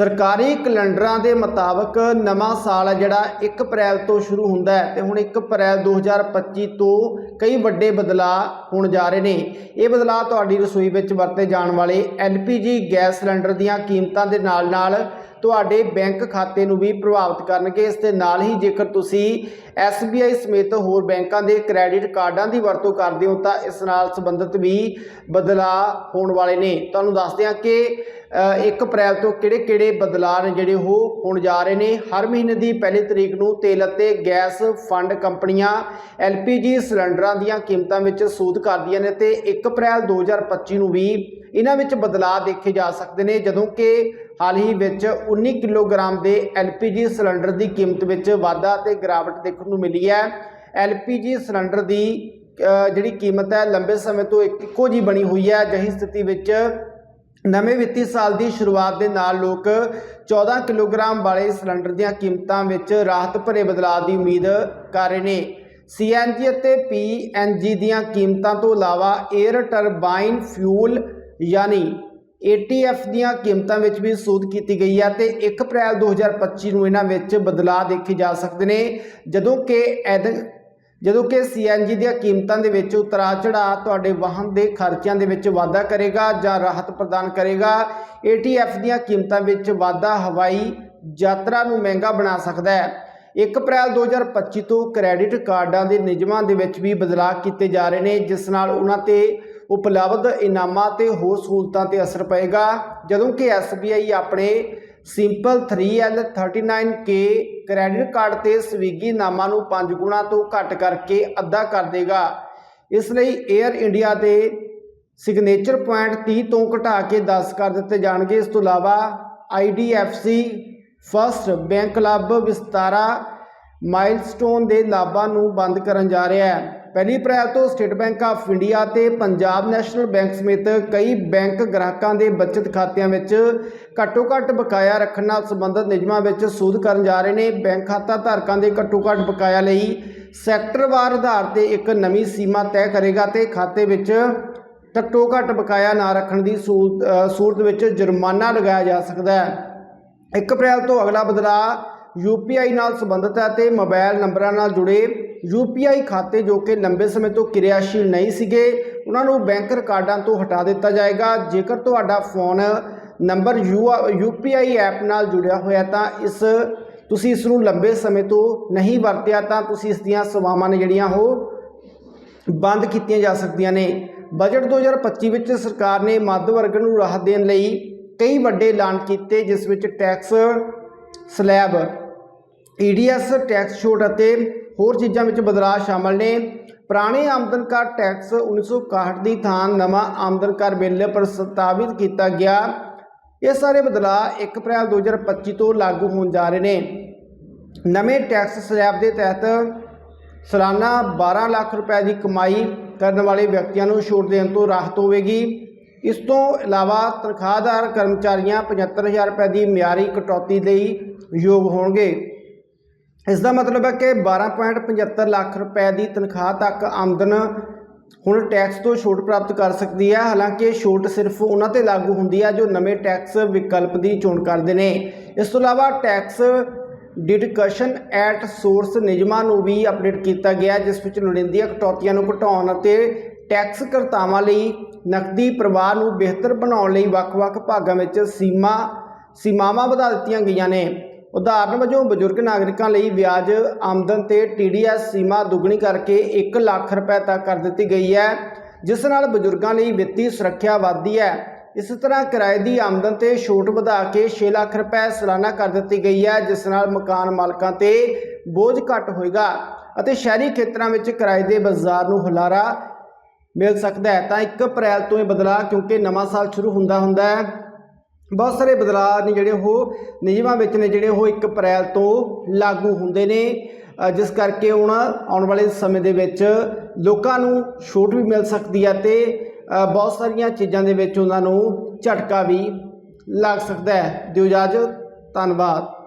ਸਰਕਾਰੀ ਕੈਲੰਡਰਾਂ ਦੇ ਮੁਤਾਬਕ ਨਵਾਂ ਸਾਲ ਹੈ ਜਿਹੜਾ 1 ਅਪ੍ਰੈਲ ਤੋਂ ਸ਼ੁਰੂ ਹੁੰਦਾ ਹੈ ਤੇ ਹੁਣ 1 ਅਪ੍ਰੈਲ 2025 ਤੋਂ ਕਈ ਵੱਡੇ ਬਦਲਾਅ ਹੋਣ ਜਾ ਰਹੇ ਨੇ। ਇਹ ਬਦਲਾਅ ਤੁਹਾਡੀ ਰਸੋਈ ਵਿੱਚ ਵਰਤੇ ਜਾਣ ਵਾਲੇ LPG ਗੈਸ ਸਿਲੰਡਰ ਦੀਆਂ ਕੀਮਤਾਂ ਦੇ ਨਾਲ-ਨਾਲ ਤੁਹਾਡੇ ਬੈਂਕ ਖਾਤੇ ਨੂੰ ਵੀ ਪ੍ਰਭਾਵਿਤ ਕਰਨਗੇ। ਇਸ ਦੇ ਨਾਲ ਹੀ ਜੇਕਰ ਤੁਸੀਂ SBI ਸਮੇਤ ਹੋਰ ਬੈਂਕਾਂ ਦੇ ਕ੍ਰੈਡਿਟ ਕਾਰਡਾਂ ਦੀ ਵਰਤੋਂ ਕਰਦੇ ਹੋ ਤਾਂ ਇਸ ਨਾਲ ਸੰਬੰਧਿਤ ਵੀ ਬਦਲਾਅ ਹੋਣ ਵਾਲੇ ਨੇ। ਤੁਹਾਨੂੰ ਦੱਸਦੇ ਹਾਂ ਕਿ 1 ਅਪ੍ਰੈਲ ਤੋਂ ਕਿਹੜੇ-ਕਿਹੜੇ ਬਦਲਾਅ ਨੇ ਜਿਹੜੇ ਉਹ ਹੋਣ ਜਾ ਰਹੇ ਨੇ? ਹਰ ਮਹੀਨੇ ਦੀ ਪਹਿਲੀ ਤਰੀਕ ਨੂੰ ਤੇਲ ਅਤੇ ਗੈਸ ਫੰਡ ਕੰਪਨੀਆਂ LPG ਸਿਲੰਡਰਾਂ ਦੀਆਂ ਕੀਮਤਾਂ ਵਿੱਚ ਸੂਦ ਕਰਦੀਆਂ ਨੇ ਤੇ 1 ਅਪ੍ਰੈਲ 2025 ਨੂੰ ਵੀ ਇਹਨਾਂ ਵਿੱਚ ਬਦਲਾਅ ਦੇਖੇ ਜਾ ਸਕਦੇ ਨੇ, ਜਦੋਂ ਕਿ ਹਾਲ ਹੀ ਵਿੱਚ 19 ਕਿਲੋਗ੍ਰਾਮ ਦੇ LPG ਸਿਲੰਡਰ ਦੀ ਕੀਮਤ ਵਿੱਚ ਵਾਧਾ ਤੇ ਗਿਰਾਵਟ ਦੇਖਣ ਨੂੰ ਮਿਲੀ ਹੈ। LPG ਸਿਲੰਡਰ ਦੀ ਜਿਹੜੀ ਕੀਮਤ ਹੈ, ਲੰਬੇ ਸਮੇਂ ਤੋਂ ਇੱਕ- ਇੱਕੋ ਜੀ ਬਣੀ ਹੋਈ ਹੈ। ਅਜਿਹੀ ਸਥਿਤੀ ਵਿੱਚ ਨਵੇਂ ਵਿੱਤੀ ਸਾਲ ਦੀ ਸ਼ੁਰੂਆਤ ਦੇ ਨਾਲ ਲੋਕ 14 ਕਿਲੋਗ੍ਰਾਮ ਵਾਲੇ ਸਿਲੰਡਰ ਦੀਆਂ ਕੀਮਤਾਂ ਵਿੱਚ ਰਾਹਤ ਭਰੇ ਬਦਲਾਅ ਦੀ ਉਮੀਦ ਕਰ ਰਹੇ ਨੇ। CNG ਅਤੇ PNG ਦੀਆਂ ਕੀਮਤਾਂ ਤੋਂ ਇਲਾਵਾ 에ਅਰ ਟਰਬਾਈਨ ਫਿਊਲ ਯਾਨੀ ATF ਦੀਆਂ ਕੀਮਤਾਂ ਵਿੱਚ ਵੀ ਸੋਧ ਕੀਤੀ ਗਈ ਹੈ ਤੇ 1 ਅਪ੍ਰੈਲ 2025 ਨੂੰ ਇਹਨਾਂ ਵਿੱਚ ਬਦਲਾਅ ਦੇਖੇ ਜਾ ਸਕਦੇ ਨੇ, ਜਦੋਂ ਕਿ ਐਦ ਜਦੋਂ ਕਿ CNG ਦੀਆਂ ਕੀਮਤਾਂ ਦੇ ਵਿੱਚ ਉਤਰਾਅ ਚੜਾਅ ਤੁਹਾਡੇ ਵਾਹਨ ਦੇ ਖਰਚਿਆਂ ਦੇ ਵਿੱਚ ਵਾਧਾ ਕਰੇਗਾ ਜਾਂ ਰਾਹਤ ਪ੍ਰਦਾਨ ਕਰੇਗਾ ATF ਦੀਆਂ ਕੀਮਤਾਂ ਵਿੱਚ ਵਾਧਾ ਹਵਾਈ ਯਾਤਰਾ ਨੂੰ ਮਹਿੰਗਾ ਬਣਾ ਸਕਦਾ ਹੈ। 1 ਅਪ੍ਰੈਲ 2025 ਤੋਂ ਕ੍ਰੈਡਿਟ ਕਾਰਡਾਂ ਦੇ ਨਿਯਮਾਂ ਦੇ ਵਿੱਚ ਵੀ ਬਦਲਾਅ ਕੀਤੇ ਜਾ ਰਹੇ ਨੇ, ਜਿਸ ਨਾਲ ਉਹਨਾਂ ਤੇ ਉਪਲਬਧ ਇਨਾਮਾਂ ਤੇ ਹੋਰ ਸਹੂਲਤਾਂ ਤੇ ਅਸਰ ਪਏਗਾ। ਜਦੋਂ ਕਿ SBI ਆਪਣੇ simple 3L 39K credit card ਤੇ ਸਵੀਗੀ ਨਾਮਾਂ ਨੂੰ 5 ਗੁਣਾ ਤੋਂ ਘੱਟ ਕਰਕੇ ਅੱਧਾ ਕਰ ਦੇਗਾ। ਇਸ ਲਈ 에ਅਰ ਇੰਡੀਆ ਦੇ ਸਿਗਨੇਚਰ ਪੁਆਇੰਟ 30 ਤੋਂ ਘਟਾ ਕੇ 10 ਕਰ ਦਿੱਤੇ ਜਾਣਗੇ। ਇਸ ਤੋਂ ਇਲਾਵਾ IDFC first bank club Vistara milestone ਦੇ ਲਾਭਾਂ ਨੂੰ ਬੰਦ ਕਰਨ ਜਾ ਰਿਹਾ ਹੈ। ਪਹਿਲੀ ਅਪ੍ਰੈਲ ਤੋਂ ਸਟੇਟ ਬੈਂਕ ਆਫ ਇੰਡੀਆ ਤੇ ਪੰਜਾਬ ਨੈਸ਼ਨਲ ਬੈਂਕ ਸਮੇਤ ਕਈ ਬੈਂਕ ਗ੍ਰਾਹਕਾਂ ਦੇ ਬਚਤ ਖਾਤਿਆਂ ਵਿੱਚ ਘੱਟੋ ਘੱਟ ਬਕਾਇਆ ਰੱਖਣ ਨਾਲ ਸੰਬੰਧਿਤ ਨਿਯਮਾਂ ਵਿੱਚ ਸੋਧ ਕਰਨ ਜਾ ਰਹੇ ਨੇ। ਬੈਂਕ ਖਾਤਾ ਧਾਰਕਾਂ ਦੇ ਘੱਟੋ ਘੱਟ ਬਕਾਇਆ ਲਈ ਸੈਕਟਰਵਾਰ ਆਧਾਰ ਤੇ ਇੱਕ ਨਵੀਂ ਸੀਮਾ ਤੈਅ ਕਰੇਗਾ ਤੇ ਖਾਤੇ ਵਿੱਚ ਘੱਟੋ ਘੱਟ ਬਕਾਇਆ ਨਾ ਰੱਖਣ ਦੀ ਸੂਰਤ ਅ, ਸੂਰਤ ਵਿੱਚ ਜੁਰਮਾਨਾ ਲਗਾਇਆ ਜਾ ਸਕਦਾ ਹੈ। 1 ਅਪ੍ਰੈਲ ਤੋਂ ਅਗਲਾ ਬਦਲਾਅ UPI ਨਾਲ ਸੰਬੰਧਿਤ ਹੈ ਤੇ ਮੋਬਾਈਲ ਨੰਬਰਾਂ ਨਾਲ ਜੁੜੇ UPI ਖਾਤੇ ਜੋ ਕਿ ਲੰਬੇ ਸਮੇਂ ਤੋਂ ਕਿਰਿਆਸ਼ੀਲ ਨਹੀਂ ਸੀਗੇ, ਉਹਨਾਂ ਨੂੰ ਬੈਂਕ ਰਿਕਾਰਡਾਂ ਤੋਂ ਹਟਾ ਦਿੱਤਾ ਜਾਏਗਾ। ਜੇਕਰ ਤੁਹਾਡਾ ਫੋਨ ਨੰਬਰ UPI ਐਪ ਨਾਲ ਜੁੜਿਆ ਹੋਇਆ ਤਾਂ ਇਸ, ਤੁਸੀਂ ਇਸ ਨੂੰ ਲੰਬੇ ਸਮੇਂ ਤੋਂ ਨਹੀਂ ਵਰਤਿਆ ਤਾਂ ਤੁਸੀਂ ਇਸ ਦੀਆਂ ਸੇਵਾਵਾਂ ਨੇ ਜਿਹੜੀਆਂ ਉਹ ਬੰਦ ਕੀਤੀਆਂ ਜਾ ਸਕਦੀਆਂ ਨੇ। ਬਜਟ 2025 ਵਿੱਚ ਸਰਕਾਰ ਨੇ ਮੱਧ ਵਰਗ ਨੂੰ ਰਾਹਤ ਦੇਣ ਲਈ ਕਈ ਵੱਡੇ ਐਲਾਨ ਕੀਤੇ, ਜਿਸ ਵਿੱਚ ਟੈਕਸ ਸਲੈਬ, ਈਡੀਐਸ ਟੈਕਸ ਛੋਟ ਅਤੇ ਹੋਰ ਚੀਜ਼ਾਂ ਵਿੱਚ ਬਦਲਾਅ ਸ਼ਾਮਲ ਨੇ। ਪੁਰਾਣੇ ਆਮਦਨ ਕਰ ਟੈਕਸ 1961 ਦੀ ਥਾਂ ਨਵਾਂ ਆਮਦਨ ਕਰ ਬਿੱਲ ਪ੍ਰਸਤਾਵਿਤ ਕੀਤਾ ਗਿਆ। ਇਹ ਸਾਰੇ ਬਦਲਾਅ 1 ਅਪ੍ਰੈਲ 2025 ਤੋਂ ਲਾਗੂ ਹੋਣ ਜਾ ਰਹੇ ਨੇ। ਨਵੇਂ ਟੈਕਸ ਸਲੈਬ ਦੇ ਤਹਿਤ ਸਾਲਾਨਾ 12 ਲੱਖ ਰੁਪਏ ਦੀ ਕਮਾਈ ਕਰਨ ਵਾਲੇ ਵਿਅਕਤੀਆਂ ਨੂੰ ਛੋਟ ਦੇਣ ਤੋਂ ਰਾਹਤ ਹੋਵੇਗੀ। ਇਸ ਤੋਂ ਇਲਾਵਾ ਤਨਖਾਹਦਾਰ ਕਰਮਚਾਰੀਆਂ 75000 ਰੁਪਏ ਦੀ ਮਿਆਰੀ ਕਟੌਤੀ ਲਈ ਯੋਗ ਹੋਣਗੇ। ਇਸ ਦਾ ਮਤਲਬ ਹੈ ਕਿ 12.75 ਲੱਖ ਰੁਪਏ ਦੀ ਤਨਖਾਹ ਤੱਕ ਆਮਦਨ ਹੁਣ ਟੈਕਸ ਤੋਂ ਛੋਟ ਪ੍ਰਾਪਤ ਕਰ ਸਕਦੀ ਹੈ। ਹਾਲਾਂਕਿ ਛੋਟ ਸਿਰਫ ਉਹਨਾਂ ਤੇ ਲਾਗੂ ਹੁੰਦੀ ਹੈ ਜੋ ਨਵੇਂ ਟੈਕਸ ਵਿਕਲਪ ਦੀ ਚੋਣ ਕਰਦੇ ਨੇ। ਇਸ ਤੋਂ ਇਲਾਵਾ ਟੈਕਸ ਡਿਡਕਸ਼ਨ ਐਟ ਸੋਰਸ ਨਿਯਮਾਂ ਨੂੰ ਵੀ ਅਪਡੇਟ ਕੀਤਾ ਗਿਆ ਜਿਸ ਵਿੱਚ ਲੋੜੀਂਦੀਆਂ ਕਟੌਤੀਆਂ ਨੂੰ ਘਟਾਉਣ ਅਤੇ ਟੈਕਸ ਕਰਤਾਵਾਂ ਲਈ ਨਕਦੀ ਪ੍ਰਵਾਹ ਨੂੰ ਬਿਹਤਰ ਬਣਾਉਣ ਲਈ ਵੱਖ-ਵੱਖ ਭਾਗਾਂ ਵਿੱਚ ਸੀਮਾ, ਸੀਮਾਵਾਂ ਵਧਾ ਦਿੱਤੀਆਂ ਗਈਆਂ ਨੇ। ਉਦਾਹਰਨ ਵਜੋਂ, ਬਜ਼ੁਰਗ ਨਾਗਰਿਕਾਂ ਲਈ ਵਿਆਜ ਆਮਦਨ ਤੇ TDS ਸੀਮਾ ਦੁੱਗਣੀ ਕਰਕੇ 1 ਲੱਖ ਰੁਪਏ ਤੱਕ ਕਰ ਦਿੱਤੀ ਗਈ ਹੈ, ਜਿਸ ਨਾਲ ਬਜ਼ੁਰਗਾਂ ਲਈ ਵਿੱਤੀ ਸੁਰੱਖਿਆ ਵਧਦੀ ਹੈ। ਇਸ ਤਰ੍ਹਾਂ ਕਿਰਾਏ ਦੀ ਆਮਦਨ ਤੇ ਛੋਟ ਵਧਾ ਕੇ 6 ਲੱਖ ਰੁਪਏ ਸਾਲਾਨਾ ਕਰ ਦਿੱਤੀ ਗਈ ਹੈ, ਜਿਸ ਨਾਲ ਮਕਾਨ ਮਾਲਕਾਂ ਤੇ ਬੋਝ ਘੱਟ ਹੋਏਗਾ ਅਤੇ ਸ਼ਹਿਰੀ ਖੇਤਰਾਂ ਵਿੱਚ ਕਿਰਾਏ ਦੇ ਬਾਜ਼ਾਰ ਨੂੰ ਹੁਲਾਰਾ ਮਿਲ ਸਕਦਾ ਹੈ। ਤਾਂ 1 ਅਪ੍ਰੈਲ ਤੋਂ ਇਹ ਬਦਲਾਅ ਕਿਉਂਕਿ ਨਵਾਂ ਸਾਲ ਸ਼ੁਰੂ ਹੁੰਦਾ ਹੁੰਦਾ ਹੈ। ਬਹੁਤ ਸਾਰੇ ਬਦਲਾਅ ਨੇ ਜਿਹੜੇ ਉਹ ਨਿਯਮਾਂ ਵਿੱਚ ਨੇ ਜਿਹੜੇ ਉਹ 1 ਅਪ੍ਰੈਲ ਤੋਂ ਲਾਗੂ ਹੁੰਦੇ ਨੇ। ਜਿਸ ਕਰਕੇ ਹੁਣ ਆਉਣ ਵਾਲੇ ਸਮੇਂ ਦੇ ਵਿੱਚ ਲੋਕਾਂ ਨੂੰ ਛੋਟ ਵੀ ਮਿਲ ਸਕਦੀ ਹੈ ਤੇ ਬਹੁਤ ਸਾਰੀਆਂ ਚੀਜ਼ਾਂ ਦੇ ਵਿੱਚ ਉਹਨਾਂ ਨੂੰ ਝਟਕਾ ਵੀ ਲੱਗ ਸਕਦਾ ਹੈ। ਦਿਓ ਇਜਾਜ਼ਤ, ਧੰਨਵਾਦ।